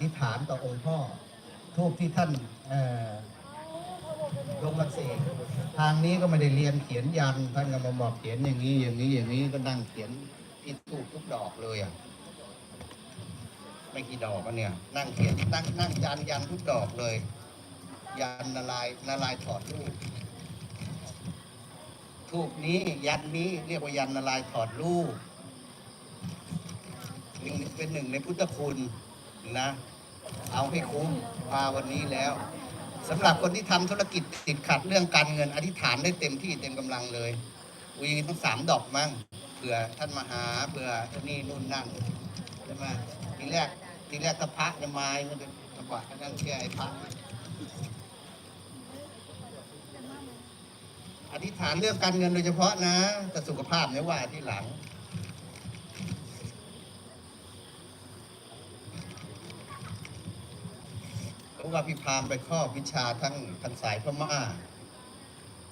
ธิษฐานต่อองค์พ่อทูบที่ท่านลงมาเสกทางนี้ก็ไม่ได้เรียนเขียนยันท่านก็มาบอกเขียนอย่างนี้อย่างนี้อย่างนี้ก็นั่งเขียนที่ทูบทุกดอกเลยอะไม่กี่ดอกอะเนี่ย นั่งเขียนนั่งนั่งยันยันทุกดอกเลย ยันละลายละลายถอดรูปทูบนี้ยันนี้เรียกว่ายันละลายถอดรูปเป็นหนึ่งในพุทธคุณนะ เอาให้คุ้มมาวันนี้แล้วสำหรับคนที่ทำธุรกิจติดขัดเรื่องการเงินอธิษฐานได้เต็มที่เต็มกำลังเลยวีต้งสามดอกมั้งเผื่อท่านมาหาเผื่อท่านนี่นู่นนั่นใช่ไหมทีแรกทีแรกถ้าพระจะมามันจะลำบานั่งแก้ไอ้พระอธิษฐานเรื่องการเงินโดยเฉพาะนะแต่สุขภาพเนี่ยว่าที่หลัง เพราะว่าพี่พามไปครอบวิชาทั้งทางสายพม่า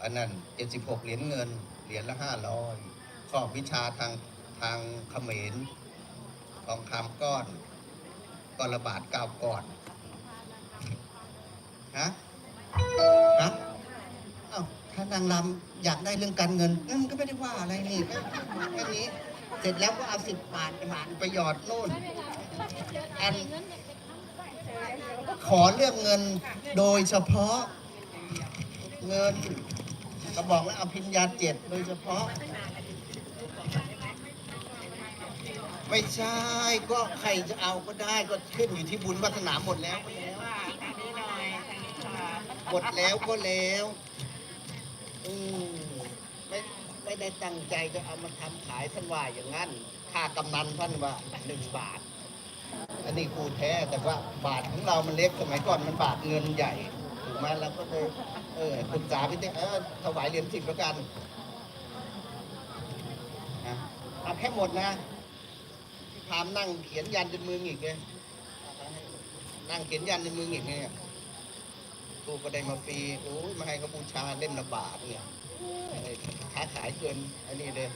อันนั้นเจ็ดสิบหกเหรียญเงิน เหรียญละห้าร้อยครอบวิชาทางทางเขมรทองคำก้อนก้อนละบาทเก้าก้อนฮะฮะเอ้าถ้านางรำอยากได้เรื่องการเงินนั่นก็ไม่ได้ว่าอะไรนี่ก็แค่นี้ เสร็จแล้วก็เอาสิบบาทบาทไปหยอดโน่นอัน ขอเรื่องเงินโดยเฉพาะเงินก็บอกแล้วเอาพิญญาเจ็ดโดยเฉพาะ ไม่ใช่ก็ใครจะเอาก็ได้ก็ขึ้นอยู่ที่บุญวัฒนาหมดแล้วก็แล้วหมดแล้วก็แล้วอืมไม่ไม่ได้ตั้งใจจะเอามาทำขายท่านว่าอย่างนั้นค่ากำนันท่านว่าหนึ่งบาท อันนี้ครูแท้แต่ว่าบาทของเรามันเล็กสมัยก่อนมันบาทเงินใหญ่ถูกไหมเราก็เลยเออปรึกษาพี่เต้เออถวายเหรียญสิบแล้วกันนะเอาแค่หมดนะพามนั่งเขียนยันจนมือหงิกเลยนั่งเขียนยันจนมือหงิกเนี่ยตูก็ได้มาฟรีโอ้ยมาให้เขาบูชาเล่มละบาทเนี่ยค้าขายเกินอันนี้เลย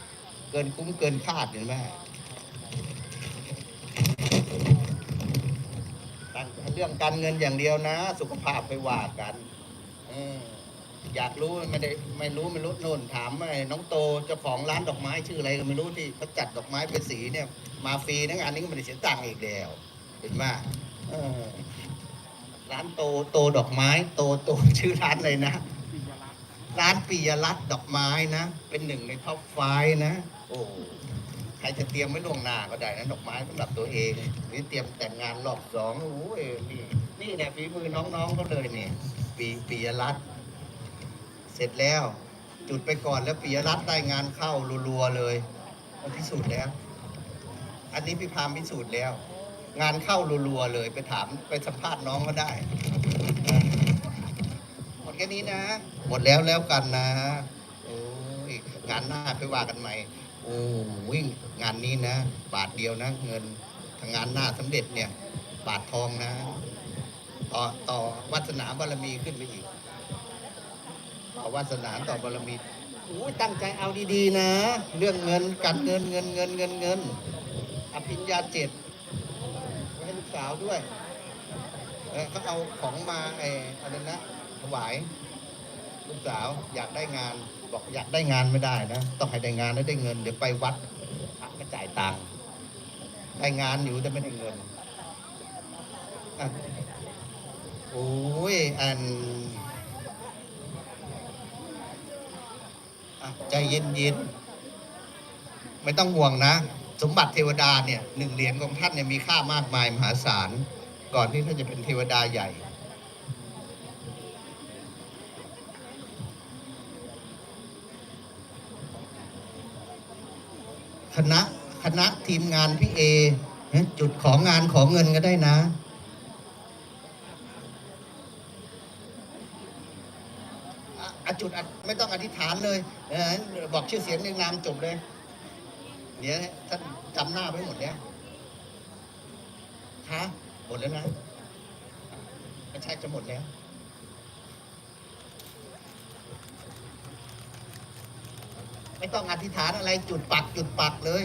เกินคุ้มเกินคาดเห็นไหม เรื่องการเงินอย่างเดียวนะ สุขภาพไปว่ากันอยากรู้ไม่ได้ไม่รู้ไม่รู้โน่นถามไอ้น้องโตเจ้าของร้านดอกไม้ชื่ออะไรก็ไม่รู้ที่เขาจัดดอกไม้เป็นสีเนี่ย มาฟรีนะงานนี้ก็ไม่ได้เสียตังค์อีกแล้วเห็นไหมร้านโตโตดอกไม้ โตโตชื่อร้านเลยนะร้านปิยรัตน์ดอกไม้นะ เป็นหนึ่งในท็อปไฟว์นะ โอ้ ครจะเตรียมไว้ล่วงหน้าก็ได้นะดอกไม้สำหรับตัวเองนี่เตรียมแต่งงานรอบสองโอ้ยนี่นี่เนี่ยฝีมือน้องๆเขาเลยเนี่ยปีปียรัตน์เสร็จแล้ว จุดไปก่อนแล้วปียรัตน์ได้งานเข้ารัวๆเลยมันพิสูจน์แล้ว อันนี้พี่พามพิสูจน์แล้ว งานเข้ารัวๆเลยไปถามไปสัมภาษณ์น้องก็ได้หมดแค่นี้นะ หมดแล้วแล้วกันนะโอ้ยงานหน้าไปว่ากันใหม่ โอ้วิ่งงานนี้นะ บาทเดียวนะ เงินทางงานหน้าสำเร็จเนี่ย บาททองนะ ต่อต่อวัสนาบารมีขึ้นไปอีกต่อวาสนาต่อบารมีโอ้ยตั้งใจเอาดีๆนะ เรื่องเงินการเงินเงินเงินเงินเงินอภิญญาเจ็ดให้ลูกสาวด้วยเขาเอาของมาไอ้อะไรนะถวายลูกสาวอยากได้งาน บอกอยากได้งานไม่ได้นะ ต้องให้ได้งานแล้วได้เงิน เดี๋ยวไปวัดพระก็จ่ายตังค์ได้งานอยู่แต่ไม่ได้เงินอะโอ้ยอันอะใจเย็นๆไม่ต้องห่วงนะ สมบัติเทวดาเนี่ยหนึ่งเหรียญของท่านเนี่ยมีค่ามากมายมหาศาล ก่อนที่ท่านจะเป็นเทวดาใหญ่ คณะคณะทีมงานพี่เอจุดของงานของเงินก็ได้นะอะอะจุดไม่ต้องอธิษฐานเลย บอกชื่อเสียงเรียงนามจบเลย เดี๋ยวท่านจำหน้าไว้หมดแล้วฮะหมดแล้วนะไม่ใช่จะหมดแล้ว ไม่ต้องอธิษฐานอะไรจุดปักจุดปักเลย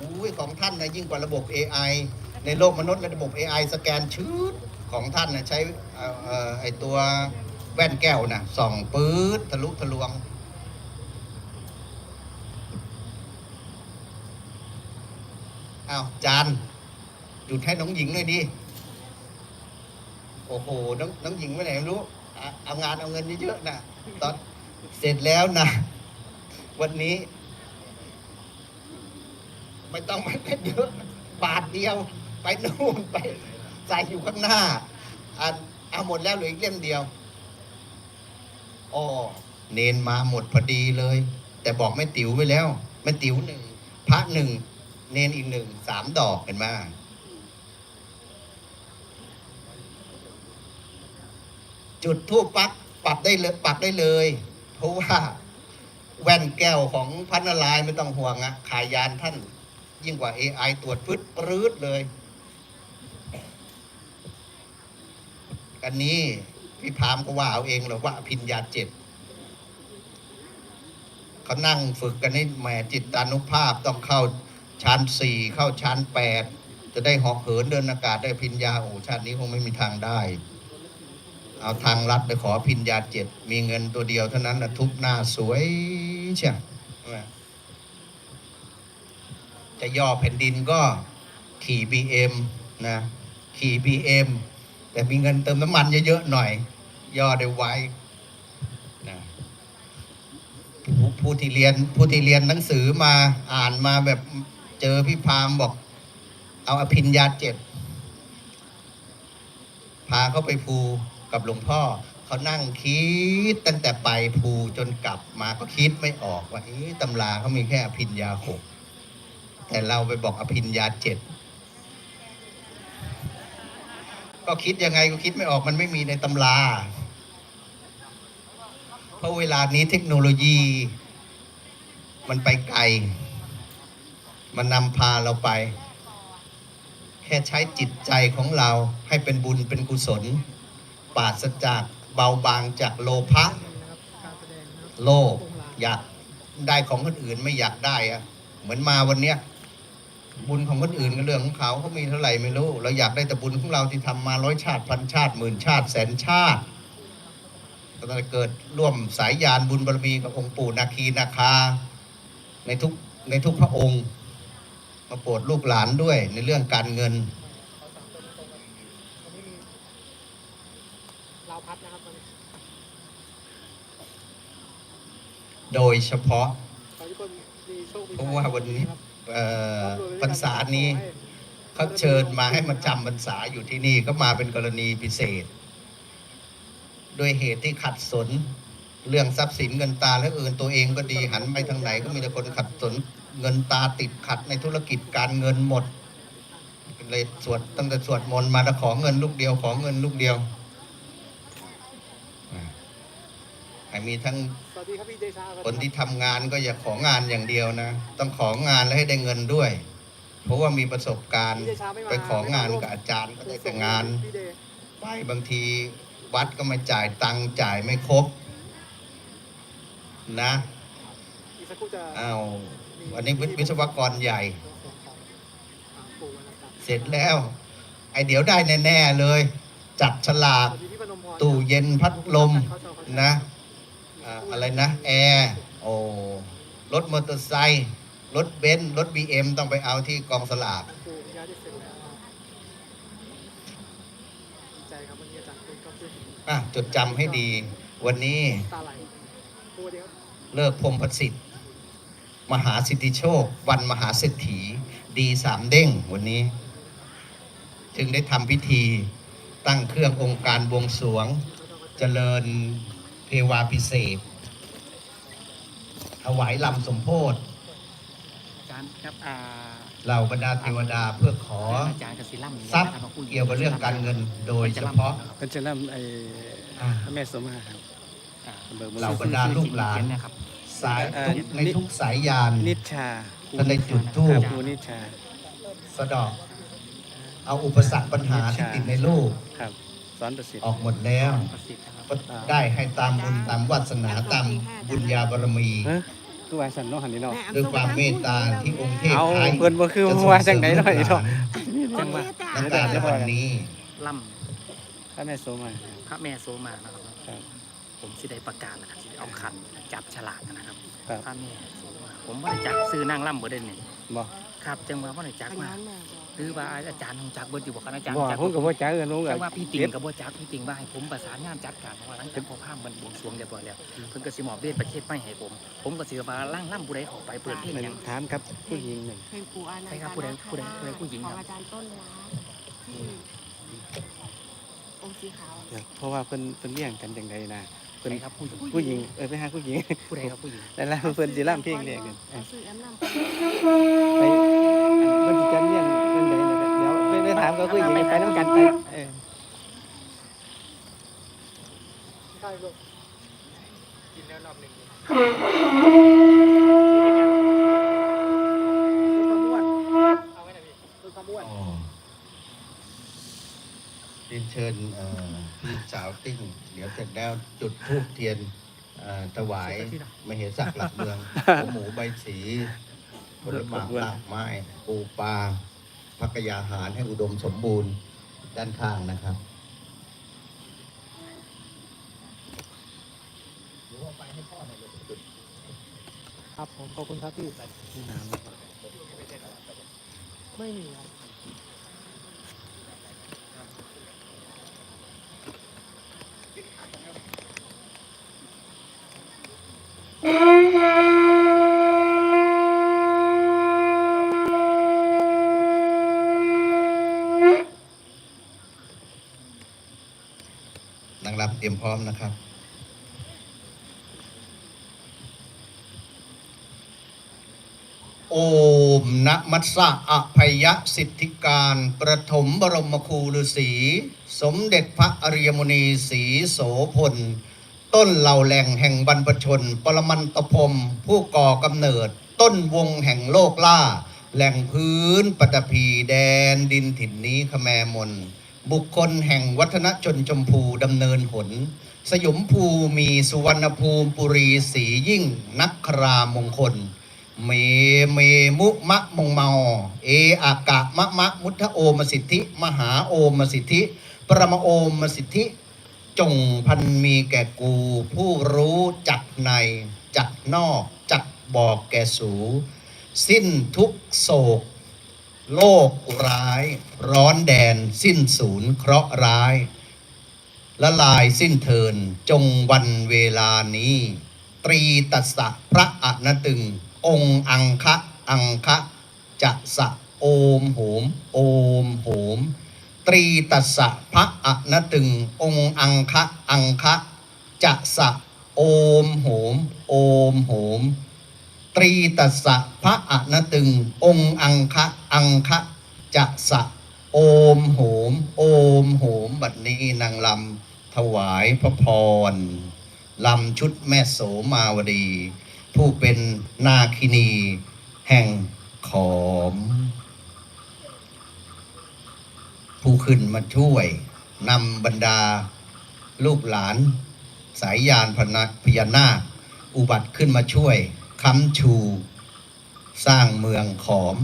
อุ้ยของท่านนะยิ่งกว่าระบบ AI ในโลกมนุษย์ระบบ AI สแกนชืดของท่านนะใช้ไอตัวแว่นแก้วนะส่องปื๊ดทะลุทะลวง อ้าวจานหยุดให้น้องหญิงหน่อยดิ โอ้โห น้องน้องหญิงไปไหนไม่รู้ เอางานเอาเงินเยอะๆนะตอนเสร็จแล้วนะ วันนี้ ไม่ต้องมาเล่นเยอะบาทเดียว ไปนู่นไปใส่อยู่ข้างหน้าอันเอาหมดแล้วเหลืออีกเล่มเดียวอ๋อเนนมาหมดพอดีเลย แต่บอกไม่ติ๋วไว้แล้วไม่ติ๋วหนึ่งพระหนึ่งเนนอีกหนึ่งสามดอกเห็นไหมจุดทูปปักปรับได้เลยปรับได้เลย เพราะว่า แว่นแก้วของพันนารายไม่ต้องห่วงอะขายยานท่าน ยิ่งกว่า AI ตรวจพืดปรืดเลย อันนี้พี่พามก็ว่าเอาเองหรอว่าอภิญญาเจ็ดเขานั่งฝึกกันให้แหมจิตตานุภาพต้องเข้าชั้นสี่เข้าชั้นแปดจะได้หอกเหินเดินอากาศได้อภิญญาโอ้ชาตินี้คงไม่มีทางได้ เอาทางลัดไปขออภิญญาเจ็ดมีเงินตัวเดียวเท่านั้นนะทุบหน้าสวยเชียวใช่ไหมจะย่อแผ่นดินก็ขี่ BM นะขี่ BM แต่มีเงินเติมน้ำมันเยอะๆหน่อย ย่อได้ไวนะผู้ผู้ที่เรียนผู้ที่เรียนหนังสือมาอ่านมาแบบเจอพี่พามบอก เอาอภิญญาเจ็ดพาเขาไปภู กับหลวงพ่อเขานั่งคิดตั้งแต่ไปภูจนกลับมาก็คิดไม่ออกว่าเอ๊ะตำราเขามีแค่อภิญญาหกแต่เราไปบอกอภิญญาเจ็ดก็คิดยังไงก็คิดไม่ออกมันไม่มีในตำรา เพราะเวลานี้เทคโนโลยี มันไปไกล มันนำพาเราไป แค่ใช้จิตใจของเราให้เป็นบุญเป็นกุศล ปราศจากเบาบางจากโลภะโลภอยากได้ของคนอื่นไม่อยากได้อะเหมือนมาวันเนี้ยบุญของคนอื่นก็เรื่องของเขาเขามีเท่าไหร่ไม่รู้ เราอยากได้แต่บุญของเราที่ทำมาร้อยชาติพันชาติหมื่นชาติแสนชาติก็จะเกิดร่วมสายยานบุญบารมีกับองค์ปู่นาคีนาคา ในทุกในทุกพระองค์ มาโปรดลูกหลานด้วยในเรื่องการเงิน เราพัดนะครับวันนี้ โดยเฉพาะขอให้ทุกคนมีโชคมีเพราะว่าวันนี้ครับเอ่อพรรษานี้เขาเชิญมาให้มาจำพรรษาอยู่ที่นี่ก็มาเป็นกรณีพิเศษ ด้วยเหตุที่ขัดสนเรื่องทรัพย์สินเงินตาและอื่นตัวเองก็ดีหันไปทางไหนก็มีแต่คนขัดสนเงินตาติดขัดในธุรกิจการเงินหมดเลยสวดตั้งแต่สวดมนต์มาแล้วขอเงินลูกเดียวขอเงินลูกเดียวอ่าให้ มีทั้งสวัสดีครับพี่เดชาคนที่ทำงานก็อย่าของานอย่างเดียวนะ ต้องของานแล้วให้ได้เงินด้วย เพราะว่ามีประสบการณ์พี่เดชาไม่มาไปของานกับอาจารย์ก็ได้แต่งานพี่เดไปบางทีวัดก็ไม่จ่ายตังค์จ่ายไม่ครบ นะอีกสักครู่จะอ้าววันนี้วิศวกรใหญ่อ่าปู่นะครับเสร็จแล้ว ไอเดี๋ยวได้แน่ ๆ เลย จับฉลากสวัสดีพี่พนมพรตู้เย็นพัดลมเขาชอบเขาชอบนะ อะไรนะแอร์โอ้รถมอเตอร์ไซค์รถเบนซ์รถบีเอ็มต้องไปเอาที่กองสลากจดจครับวันนี้อาจารย์คุณก็ขึ้นอะจดจำให้ดี วันนี้เลิกพรมประสิทธิ์ มหาสิทธิโชค วันมหาเศรษฐี ดีสามเด้งวันนี้ จึงได้ทำพิธีตั้งเครื่ององค์การบวงสวง เจริญ เทวาพิเศษกถวายลำสมโพธิอาจารย์ครับอ่าเหล่าบรรดาเทวดาเพื่อขออาจารย์กสิลัมทรัพย์เกี่ยวกับเรื่องการเงินโดยเฉพาะเป็นเจริญไอ้อ่าพระแม่สมมาครับเบิกมือเหล่าบรรดาลูกหลานนะครับสายทุกในทุกสายยานนิชชาท่านได้จุดธูครัปบครูนิชชาสะเดอกเอาอุปสรรคปัญหาที่ติดในโลกครับสอนประสิทธิ์ออกหมดแล้ว ประสิทธิ์นะครับก็ได้ให้ตามบุญตามวาสนาตามบุญญาบารมีเฮ้ยคือว่าสันเนาะหันนี่เนาะด้วยความเมตตาที่องค์เทพเอาไทยเพิ่นบ่คือว่าจังได๋เนาะไอ้เนาะจะทรงสารมีจังหวะตั้งแต่ในวันนี้ล่ถ้าแม่โซมาำพระแม่โซมานะครับครับผมสิได้ประกาศนะครับสิได้เอาคันจับฉลากนะครับครับพระแม่โซมาผมว่าจักซื้อนางล่ำบ่ได้นี่บ่ครับจังหวะว่าได้จักมา หรือว่าอาจารย์ของจักเบิดอยู่บ่ครับอาจารย์บ่จักผมก็บ่จักกันลุงก็จังว่าพี่ติงกับบ่จักพี่ติงว่าให้ผมประสานงานจัดการเพราะว่าหลังจากพอภาพมันบวงสรวงเรียบร้อยแล้วเพิ่นก็สิมอบเวทประเทศไม่ให้ผม ผมก็สิว่าล่างล่ำผู้ใดออกไปเปิดเพลงหยังถามครับผู้หญิงหนึ่งเพลงปู่อานันใช่ครับผู้ใดผู้ใดผู้ใดผู้หญิงขครัอบ งอาจารย์ต้นน้ำที่องค์สีขาวเดี๋ยวเพราะว่าเพิ่นเพิ่นเลี้ยงกันจังไดนะเพิ่นใช่ครับผู้หญิงผู้หญิงเออไปหาผู้หญิงผู้ใดครับผู้หญิงนั่นแหละเพิ่นสิร่ำเพลงเรียกกันเอาซื้อแอมนำไปไปเพิ่นสิจัดเลี้ ถามกับผู้หญิงไปนํกันไปเออกินแล้วรอบหนึ่งเอาไว้หน่อยพี่ลดความอ้วนอ๋อเรียนเชิญพี่สาวติ้ง เดี๋ยวเสร็จแล้วจุดธูปเทียนถวายมเหสักหลักเมืองหัวหมูใบสีผลไม้ลากไม้ปูปลา พักยาหารให้อุดมสมบูรณ์ด้านข้างนะครับครับผมขอบคุณครับพี่น้ำไม่มีครับนาง รียมพร้อมนะครับ โอมนะมัสสะอภัยสิทธิการประถมบรมครูฤาษีสมเด็จพระอริยมุนีศรีโสพล ต้นเหล่าแหล่งแห่งบรรพชน ปรมันตพรมผู้ก่อกำเนิด ต้นวงแห่งโลกล่า แหล่งพื้นปฐพีแดนดินถิ่นนี้ขแมมน บุคคลแห่งวัฒนชนชมพูดำเนินหน สยมภูมีสุวรรณภูมิปุรีสียิ่ง นักครามงคล เมเมมุมะมงเมา เออากะมะมะมุทโอมสิทธิ มหาโอมสิทธิ ประมโอมสิทธิ จงพันมีแก่กู ผู้รู้จักใน จักนอก จักบอกแก่สู สิ้นทุกโศก โลกร้าย ร้อนแดน สิ้นศูนย์เคราะห์ร้าย ละลายสิ้นเทินจงวันเวลานี้ ตรีตัสสะพระอนตึง องค์อังคะอังคะจะสะโอมโหม โอมโหม ตรีตัสสะพระอนตึง องค์อังคะอังคะจะสะโอมโหม โอมโหม ตรีตัสสะพระอนตึง องค์อังคะ อังคะจะสะโอมโหม โอมโหม บัดนี้นางลำถวายพระพรลำชุดแม่โสมาวดี ผู้เป็นนาคินี แห่งขอม ผู้ขึ้นมาช่วยนำบรรดา ลูกหลาน สายยานพนะพญานาค อุบัติขึ้นมาช่วยค้ำชู สร้างเมืองขอม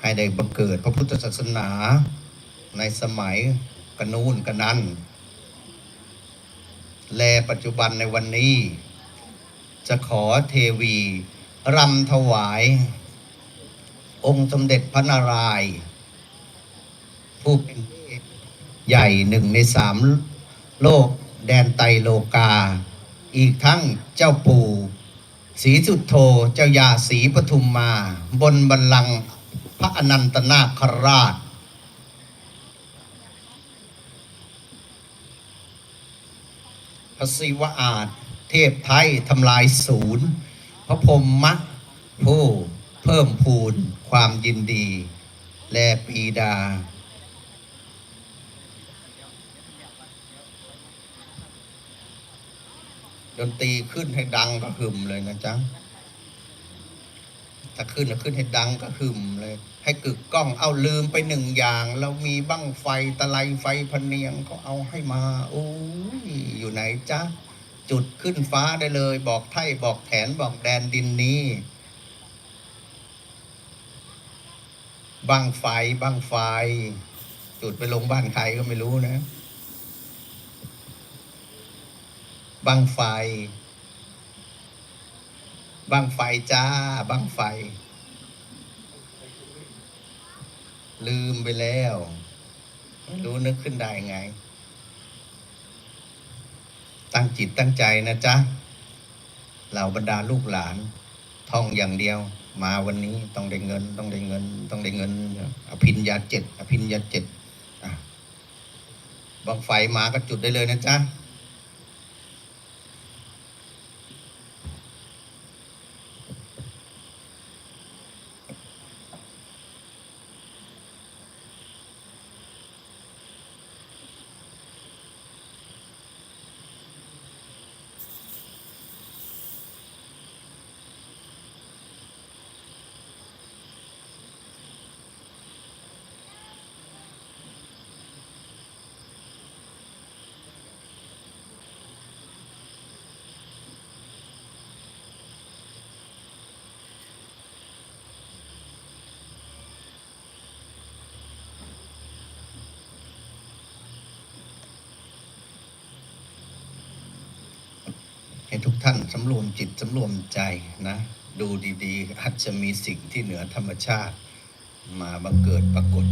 ให้ได้บังเกิดพระพุทธศาสนาในสมัยกนูนกนันและปัจจุบันในวันนี้ จะขอเทวีรำถวาย องค์สมเด็จพระนารายณ์ผู้เป็นใหญ่หนึ่งในสามโลกแดนไตโลกา อีกทั้งเจ้าปู่ศรีสุดโธเจ้ายาศรีปทุมมา บนบัลลังก์ พระอนันตนาคราช พระศิวะอาจเทพไทยทำลายศูนย์ พระพรหมะผู้เพิ่มพูนความยินดี และปีดา ดนตรีขึ้นให้ดังก็หึมเลยนะจ๊ะ ถ้าขึ้นก็ขึ้นให้ดังก็หึมเลย ให้กึกก้องเอาลืมไปหนึ่งอย่าง เรามีบั้งไฟตะไลไฟพเนียงก็เอาให้มาโอ้ยอยู่ไหนจ๊ะจุดขึ้นฟ้าได้เลย บอกไทยบอกแผนบอกแดนดินนี้บังไฟบังไฟ จุดไปลงบ้านใครก็ไม่รู้นะบังไฟ บังไฟจ้า บังไฟ ลืมไปแล้วไม่รู้นึกขึ้นได้ไง ตั้งจิตตั้งใจนะจ๊ะ เหล่าบรรดาลูกหลาน ท่องอย่างเดียว มาวันนี้ต้องได้เงิน ต้องได้เงิน ต้องได้เงิน อภินยาเจ็ดอภินยาเจ็ดบังไฟมาก็จุดได้เลยนะจ๊ะำรวมจิตสำรวมใจนะ ดูดีๆ อาจจะมีสิ่งที่เหนือธรรมชาติ มาบังเกิดปรากฏ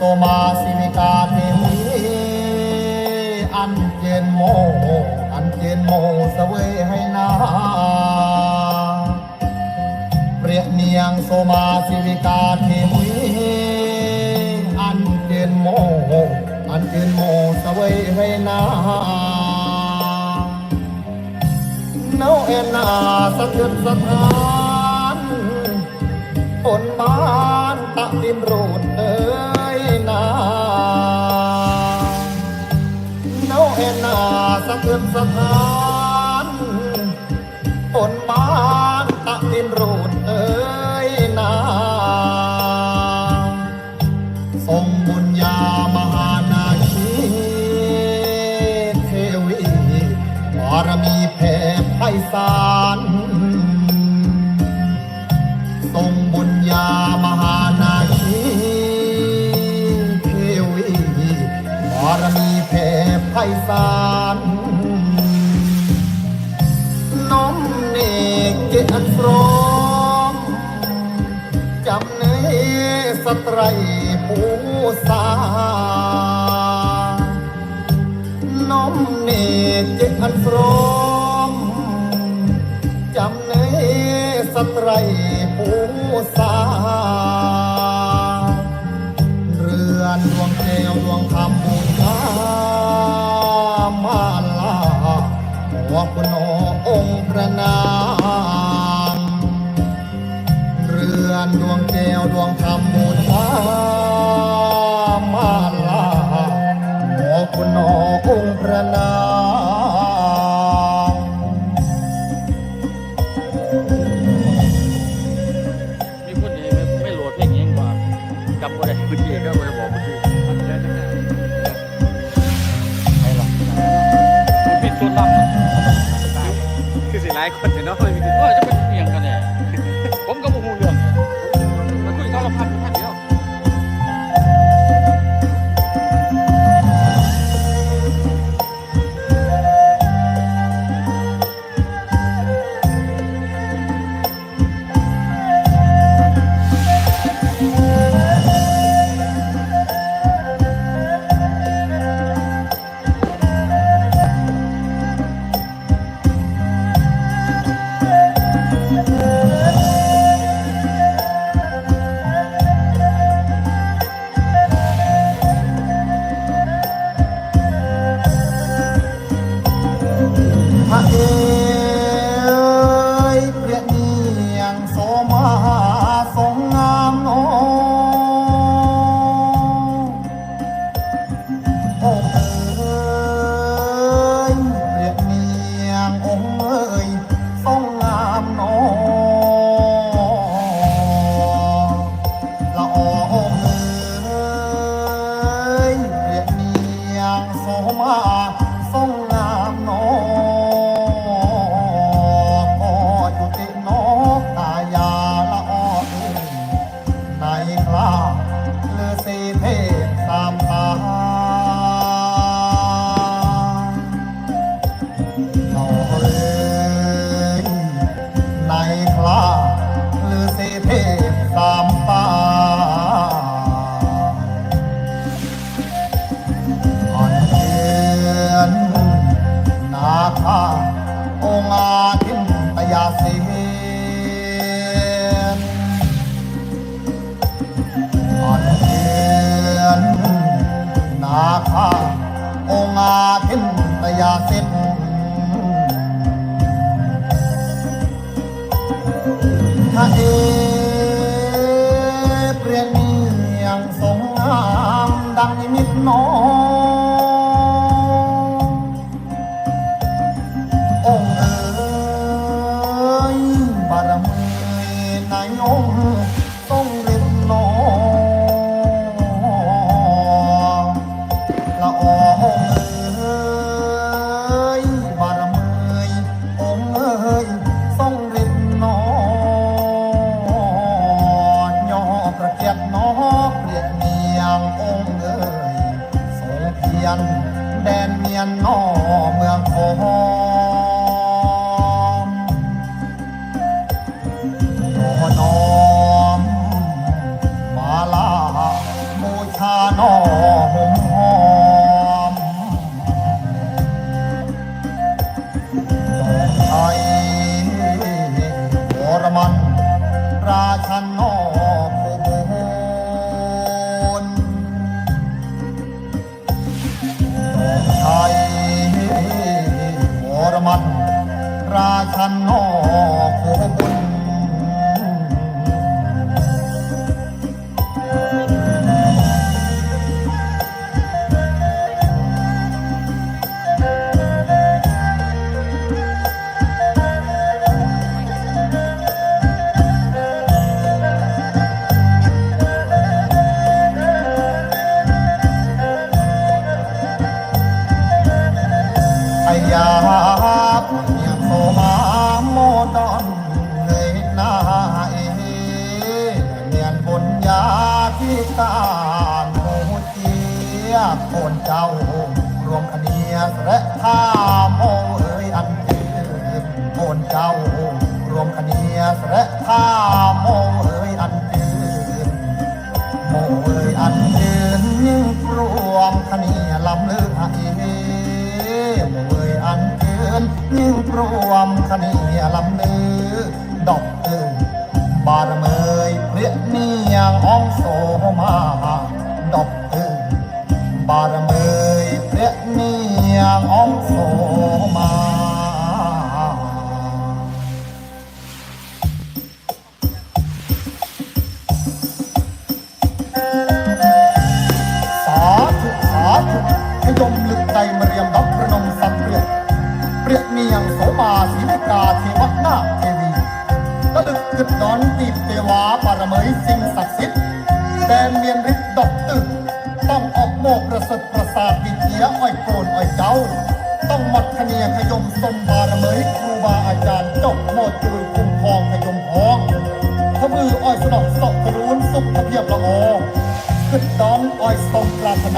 โสมาสิวิกาเทวีอันเจนโม อันเจนโมเสวยให้นาเปรียเนียงโสมาสิวิกาเทวีอันเจนโม อันเจนโมเสวยให้นาเนาเอ็นนาสะเทือนสะทานผลบ้านตะติมรู เห็นหน้าสะเทือนสถานฝนบานตะดินรูดเอ้ยนาทรงบุญญามหานาคีเทวีบารมีแผ่ไพศาล ព្រមចាំនេះស្ត្រីពូសានំនេះចិត្តអត់ព្រមចាំនេះស្ត្រីពូសា ดวงแก้วดวงพ さの รวมคเนียลำลือดอก ศกรูนสุขเพียบละโอขึ้นดองอ้อยสมปรารถนา